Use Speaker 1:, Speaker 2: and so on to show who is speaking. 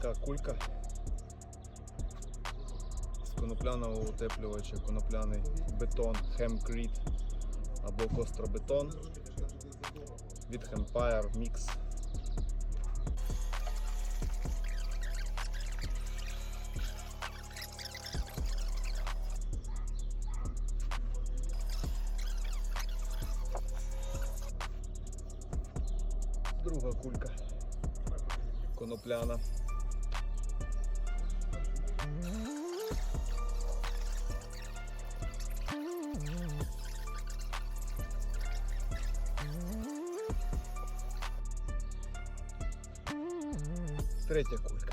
Speaker 1: така кулька з конопляного утеплювача, конопляний бетон Hemcrete або костробетон від Hempire Mix. Друга кулька конопляна. Третья кулька.